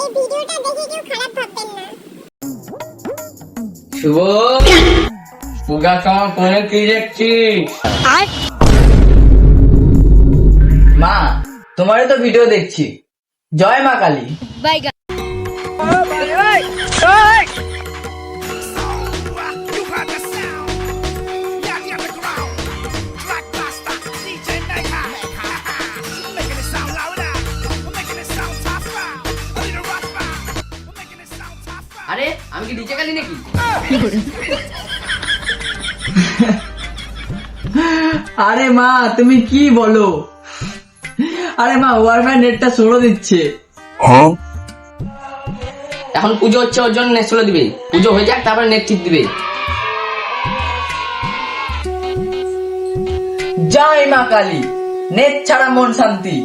এই ভিডিওটা দেখে কেউ খারাপ ভাববেন না। শুভ পূজা তোমার ফোনে কি দেখছিস মা তোমারই তো ভিডিও দেখছি। জয় মা কালী। আরে আমি কি ডিজে কালি নাকি? আরে মা তুমি কি বলো? আরে মা ওয়াইফাই নেটটা স্লো দিচ্ছে। এখন পুজো হচ্ছে ওর জন্য নেট দিবে। পুজো হয়ে যাক তারপরে নেট ঠিক দিবে। জয় মা কালী। নেট ছাড়া মন শান্তি।